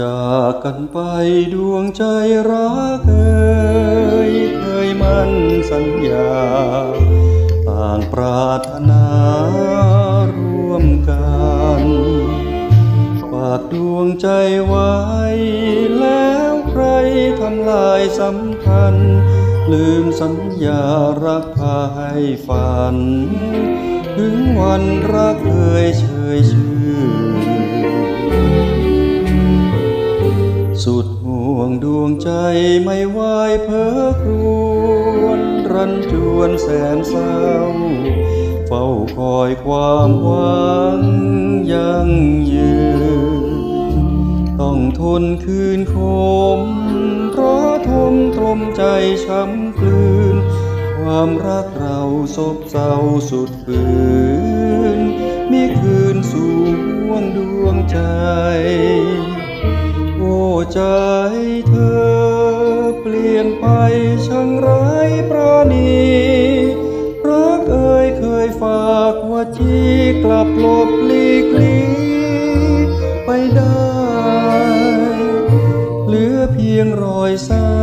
จากกันไปดวงใจรักเอยเคยมั่นสัญญา ต่างปรารถนาร่วมกันฝากดวงใจไว้ แล้วใครทำลายสัมพันธ์ลืมสัญญารักพาให้ฝัน ถึงวันรักเคยเชยชื่น สุดห่วงดวงใจไม่ไหวเพ้อครวญรันจวนแสนเศร้า เฝ้าคอยความหวังยังยืน ต้องทนคืนคมเพราะทมตรมใจช้ำกลืน ความรักเราศพเศร้าสุดฝืนมีคืนสู่ห่วงดวงใจ ใจเธอเปลี่ยนไปช่างไร้ประณีรักเอ่ยเคยฝากว่าจีกลับหลบหลีกลีไปได้ เหลือเพียงรอยเศร้า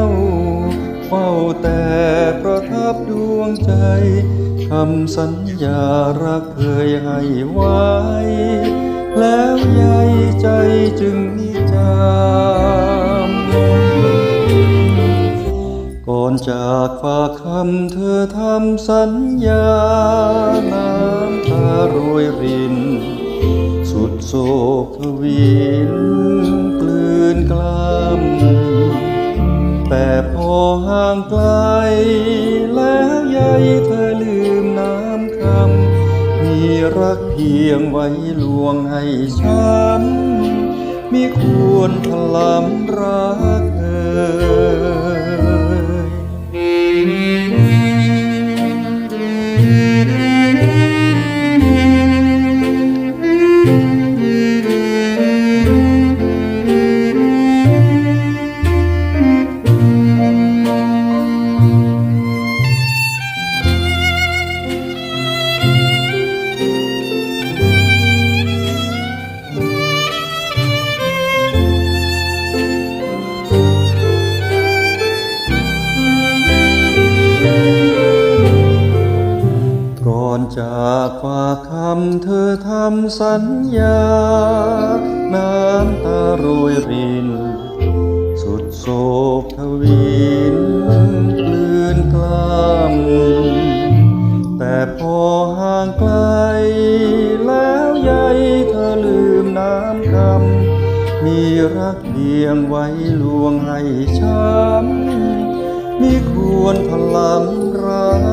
เฝ้าแต่ประทับดวงใจคำสัญญารักเคยให้ไว้ แล้วใยใจจึงมีจำ อนจากฝากคำเธอทำสัญญา น้ำตาโรยริน สุดโศกวินกลืนกล้ำแต่พอห่างไกล แล้วใยเธอลืมน้ำคำ มีรักเพียงไว้ลวงให้ช้ำมีควรถลำรัก จากฝากคำเธอทำสัญญา น้ำตาโรยริน สุดโศกทวินกลืนกล้ำแต่พอห่างไกล แล้วใยเธอลืมน้ำคำมีรักเพียงไว้ลวงให้ช้ำมีควรพลังรัก